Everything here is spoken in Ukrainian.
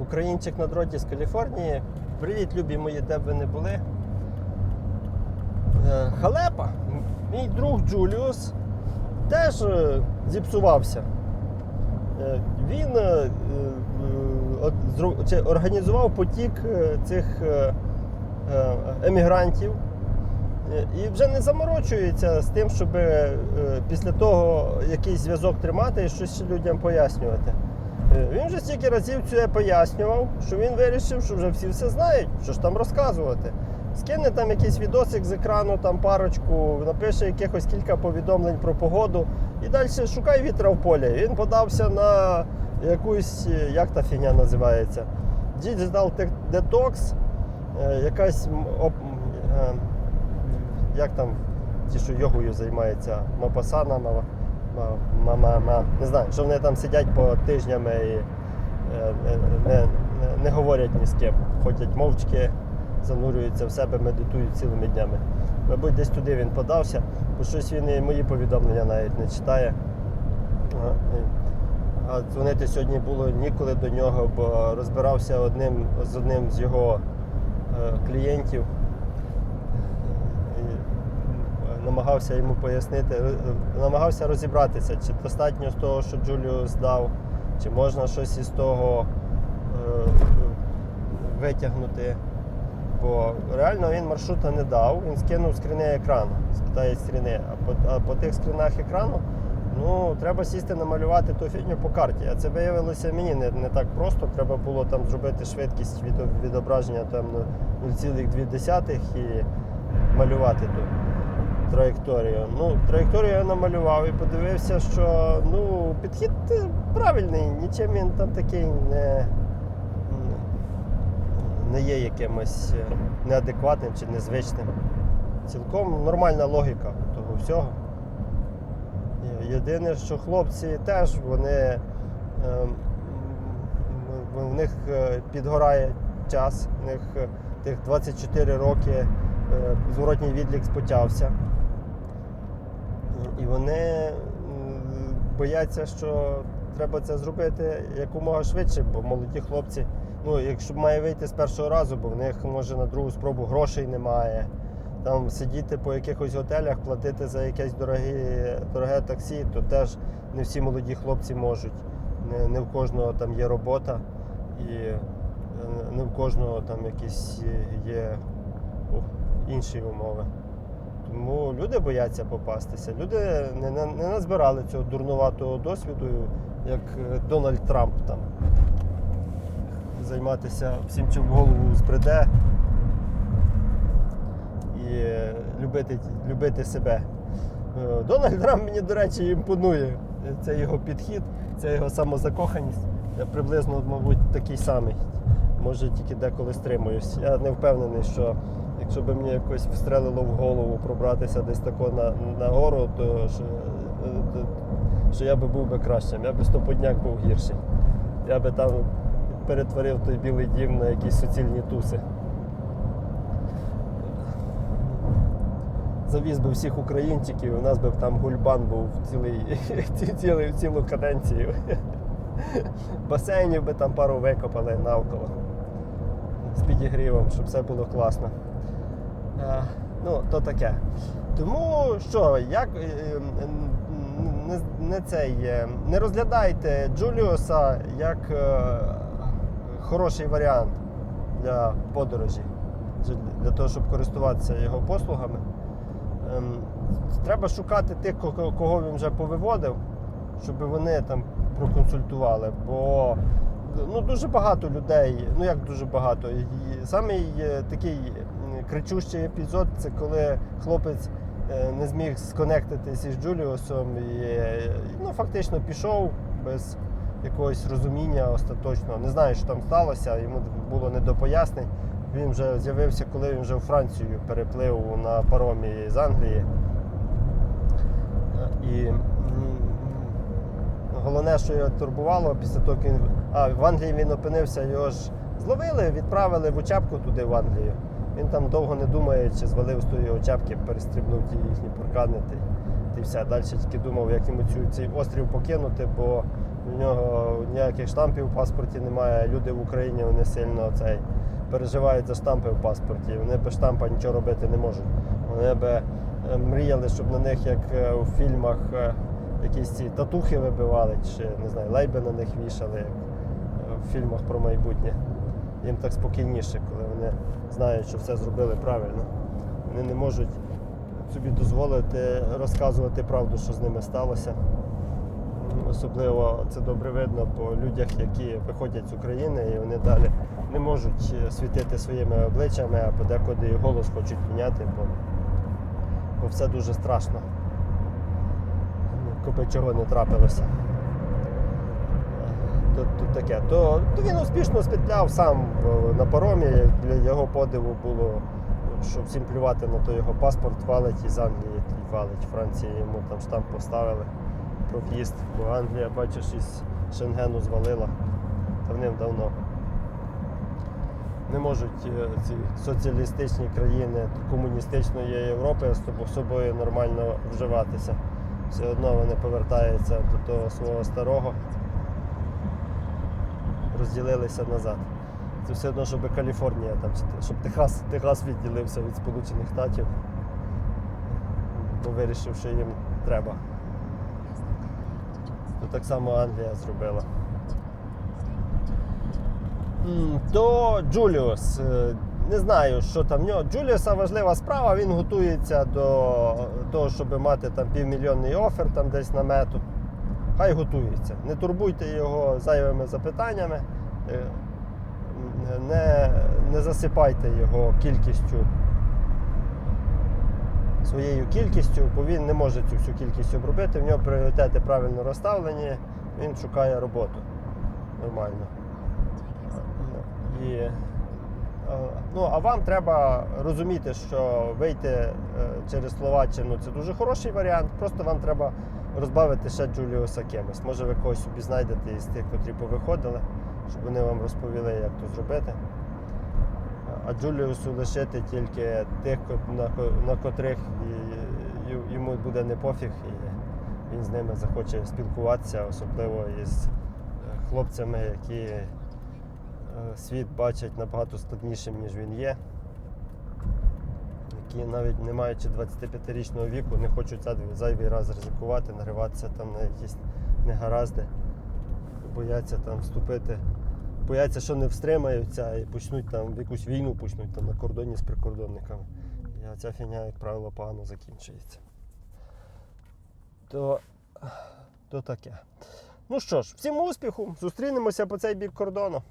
Українчик на дроті з Каліфорнії. Привіт, любі мої, де б ви не були. Е, Халепа, мій друг Джуліус, теж е, зіпсувався. Е, Він організував потік цих емігрантів і вже не заморочується з тим, щоб після того якийсь зв'язок тримати і щось людям пояснювати. Він вже стільки разів це пояснював, що він вирішив, що вже всі все знають, що ж там розказувати. Скине там якийсь відосик з екрану, там парочку, напише якихось кілька повідомлень про погоду і далі шукай вітра в полі. Він подався на якусь, як та фігня називається, Digital Detox, е, якась е, як там ті, що йогою займаються, мапасана, мама, мама, мама, не знаю, що вони там сидять по тижнями і е, не, не, не говорять ні з ким. Ходять мовчки, занурюються в себе, медитують цілими днями. Мабуть, десь туди він подався, бо щось він і мої повідомлення навіть не читає. А дзвонити сьогодні було ніколи до нього, бо розбирався одним, з одним з його е, клієнтів і м, намагався йому пояснити, намагався розібратися, чи достатньо з того, що Джуліус дав, чи можна щось із того е, витягнути. Бо реально він маршрута не дав, він скинув скріни екрану, скидає скріни. А по, а по тих скрінах екрану ну, треба сісти намалювати ту фігню по карті. А це виявилося мені не, не так просто. Треба було там зробити швидкість від, відображення там 0,2 і малювати ту траєкторію. Ну, траєкторію я намалював і подивився, що ну, підхід правильний, нічим він там такий не не є якимось неадекватним чи незвичним. Цілком нормальна логіка того всього. Єдине, що хлопці теж вони ем, в них е, підгорає час, в них е, тих 24 роки е, зворотній відлік спотявся. І вони бояться, що треба це зробити якомога швидше, бо молоді хлопці, ну, якщо має вийти з першого разу, бо в них може на другу спробу грошей немає. Там сидіти по якихось готелях, платити за якесь дороге, дороге таксі, то теж не всі молоді хлопці можуть. Не, не в кожного там є робота і е, не в кожного там якісь є о, інші умови. Тому люди бояться попастися. Люди не, не, назбирали цього дурнуватого досвіду, як е, Дональд Трамп там. Займатися всім, чим в голову збреде і е, любити, любити себе. Е, Дональд Трамп мені, до речі, імпонує. Це його підхід, це його самозакоханість. Я приблизно, мабуть, такий самий. Може, тільки деколи стримуюсь. Я не впевнений, що якщо б мені якось встрелило в голову пробратися десь тако на, на гору, то що, е, що я би був би кращим. Я би стоподняк був гірший. Я би там перетворив той білий дім на якісь суцільні туси. Завіз би всіх українчиків, у нас би там гульбан був цілий, цілу каденцію. Басейнів би там пару викопали навколо з підігрівом, щоб все було класно. Е, Ну, то таке. Тому що, як е, е, не, не цей, е, не розглядайте Джуліуса як е, хороший варіант для подорожі, для того, щоб користуватися його послугами. Ем, Треба шукати тих, кого він вже повиводив, щоб вони там проконсультували. Бо ну, дуже багато людей, ну як дуже багато. І самий е, такий кричущий епізод це коли хлопець е, не зміг сконектитися із Джуліусом і е, ну, фактично пішов без якогось розуміння остаточного. Не знаю, що там сталося, йому було не до пояснень. Він вже з'явився, коли він вже у Францію переплив на паромі з Англії. І головне, що його турбувало після того, як він. А в Англії він опинився, його ж зловили, відправили в учебку туди в Англію. Він там довго не думає, чи звалив з тої очепки, перестрибнув ті їхні паркани. Та й- все. Далі тільки думав, як йому цю, цей острів покинути, бо У нього ніяких штампів у паспорті немає. Люди в Україні вони сильно цей, переживають за штампи в паспорті. Вони без штампа нічого робити не можуть. Вони би е, мріяли, щоб на них, як е, у фільмах, е, якісь ці татухи вибивали, чи не знаю, лейби на них вішали, як е, в фільмах про майбутнє. Їм так спокійніше, коли вони знають, що все зробили правильно. Вони не можуть собі дозволити розказувати правду, що з ними сталося. Особливо це добре видно по людях, які виходять з України і вони далі не можуть е, світити своїми обличчями, а подекуди і голос хочуть міняти, бо, бо все дуже страшно. Купи чого не трапилося. То, то таке. То, то він успішно спетляв сам е, на паромі. Для його подиву було, що всім плювати на той його паспорт, валить із Англії, валить. Франції йому там штамп поставили про в'їзд, бо Англія, бачиш, із Шенгену звалила давним-давно. Не можуть е, ці соціалістичні країни комуністичної Європи з собою нормально вживатися. Все одно вони повертаються до того свого старого, розділилися назад. Це все одно, щоб Каліфорнія, там, щоб Техас, Техас відділився від Сполучених Штатів, бо вирішив, що їм треба. То так само Англія зробила. То Джуліус. Не знаю, що там в нього. Джуліуса важлива справа, він готується до того, щоб мати там півмільйонний офер там десь на мету. Хай готується. Не турбуйте його зайвими запитаннями, е, не, не засипайте його кількістю, своєю кількістю, бо він не може цю всю кількість обробити. В нього пріоритети правильно розставлені, він шукає роботу нормально. І, е, ну, а вам треба розуміти, що вийти е, через Словаччину це дуже хороший варіант. Просто вам треба розбавити ще Джуліуса кимось. Може, ви когось собі знайдете із тих, котрі повиходили, щоб вони вам розповіли, як то зробити. А Джуліусу лишити тільки тих, на, на котрих йому буде не пофіг, і він з ними захоче спілкуватися, особливо із е, хлопцями, які світ бачать набагато складнішим, ніж він є. Які навіть не маючи 25-річного віку, не хочуть зайвий- раз ризикувати, нариватися там на якісь негаразди, бояться там вступити, бояться, що не встримаються і почнуть там в якусь війну почнуть там на кордоні з прикордонниками. І ця фігня, як правило, погано закінчується. То, то таке. Ну що ж, всім успіху! Зустрінемося по цей бік кордону.